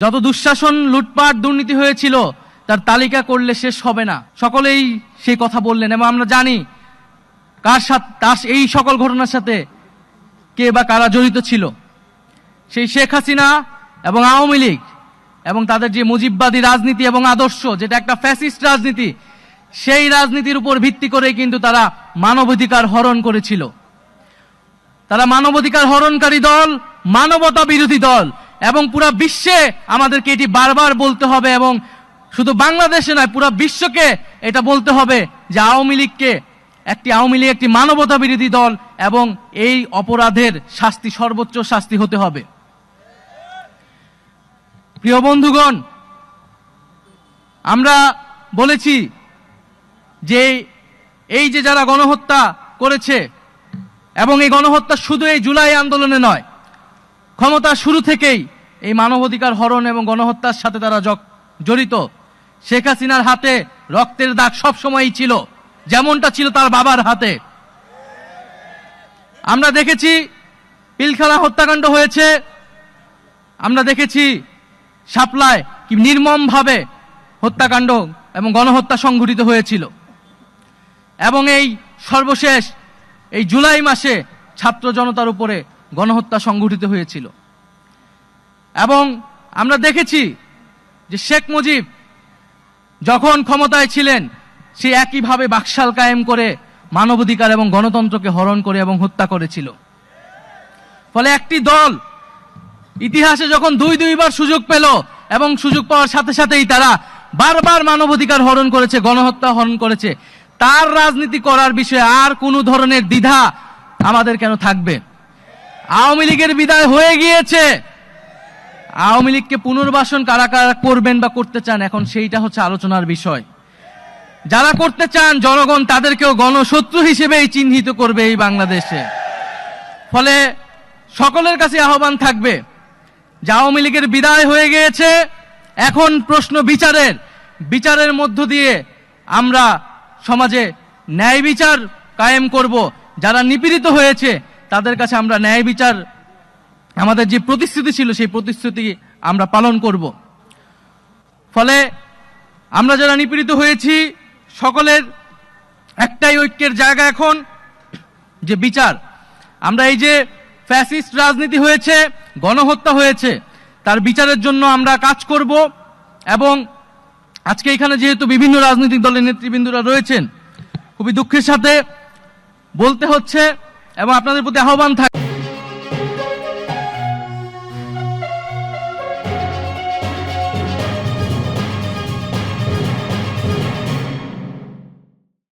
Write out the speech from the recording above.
যত দুঃশাসন, লুটপাট, দুর্নীতি হয়েছিল, তার তালিকা করলে শেষ হবে না। সকলেই সেই কথা বললেন এবং আমরা জানি কার সাথে তার এই সকল ঘটনার সাথে কে বা কারা জড়িত ছিল। সেই শেখ হাসিনা এবং আওয়ামী লীগ এবং তাদের যে মুজিববাদী রাজনীতি এবং আদর্শ, যেটা একটা ফ্যাসিস্ট রাজনীতি, সেই রাজনীতির উপর ভিত্তি করে কিন্তু তারা মানবাধিকার হরণ করেছিল। তারা মানবাধিকার হরণকারী দল মানবতা বিরোধী দল এবং পুরা বিশ্বে আমাদেরকে এটি বারবার বলতে হবে এবং শুধু বাংলাদেশে নয়, পুরা বিশ্বকে এটা বলতে হবে যে আওয়ামী লীগকে একটি, আওয়ামী লীগ একটি মানবতা বিরোধী দল এবং এই অপরাধের শাস্তি, সর্বোচ্চ শাস্তি হতে হবে। প্রিয় বন্ধুগণ, আমরা বলেছি যে এই যে যারা গণহত্যা করেছে এবং এই গণহত্যা শুধু এই জুলাই আন্দোলনে নয় ক্ষমতা শুরু থেকেই এই মানবাধিকার হরণ এবং গণহত্যার সাথে তারা জড়িত। শেখ হাসিনার হাতে রক্তের দাগ সবসময়ই ছিল। যেমনটা ছিল তার বাবার হাতে। আমরা দেখেছি পিলখানা হত্যাকাণ্ড হয়েছে। আমরা দেখেছি শাপলায় কি নির্মমভাবে হত্যাকাণ্ড এবং গণহত্যা সংঘটিত হয়েছিল। এবং এই সর্বশেষ এই জুলাই মাসে ছাত্র জনতার উপরে গণহত্যা সংঘটিত হয়েছিল। এবং আমরা দেখেছি যে শেখ মুজিব যখন ক্ষমতায় ছিলেন, সে একইভাবে বাকশাল কায়েম করে মানবাধিকার এবং গণতন্ত্রকে হরণ করে এবং হত্যা করেছিল। ফলে একটি দল ইতিহাসে যখন দুই দুইবার সুযোগ পেল এবং সুযোগ পাওয়ার সাথে সাথেই তারা বারবার মানবাধিকার হরণ করেছে, গণহত্যা হরণ করেছে, তার রাজনীতি করার বিষয়ে আর কোনো ধরনের দ্বিধা আমাদের কেন থাকবে? আওয়ামী লীগের বিদায় হয়ে গিয়েছে। আওয়ামী লীগকে পুনর্বাসন কারা কারা করবেন বা করতে চান, এখন সেইটা হচ্ছে আলোচনার বিষয়। যারা করতে চান, জনগণ তাদেরকেও গণশত্রু হিসেবেই চিহ্নিত করবে এই বাংলাদেশে। ফলে সকলের কাছে আহ্বান থাকবে যে আওয়ামী লীগের বিদায় হয়ে গিয়েছে। এখন প্রশ্ন বিচারের। বিচারের মধ্য দিয়ে আমরা সমাজে ন্যায় বিচার কায়েম করব। যারা নিপীড়িত হয়েছে তাদের কাছে আমরা ন্যায় বিচার, আমাদের যে প্রতিশ্রুতি ছিল, সেই প্রতিশ্রুতি আমরা পালন করব। ফলে আমরা যারা নিপীড়িত হয়েছি, সকলের একটাই ঐক্যের জায়গা এখন যে বিচার। আমরা এই যে ফ্যাসিস্ট রাজনীতি হয়েছে, গণহত্যা হয়েছে, তার বিচারের জন্য আমরা কাজ করব এবং আজকে এখানে যেহেতু বিভিন্ন রাজনৈতিক দলের নেতৃবৃন্দরা রয়েছেন, খুবই দুঃখের সাথে বলতে হচ্ছে এবং আপনাদের প্রতি আহ্বান থাকে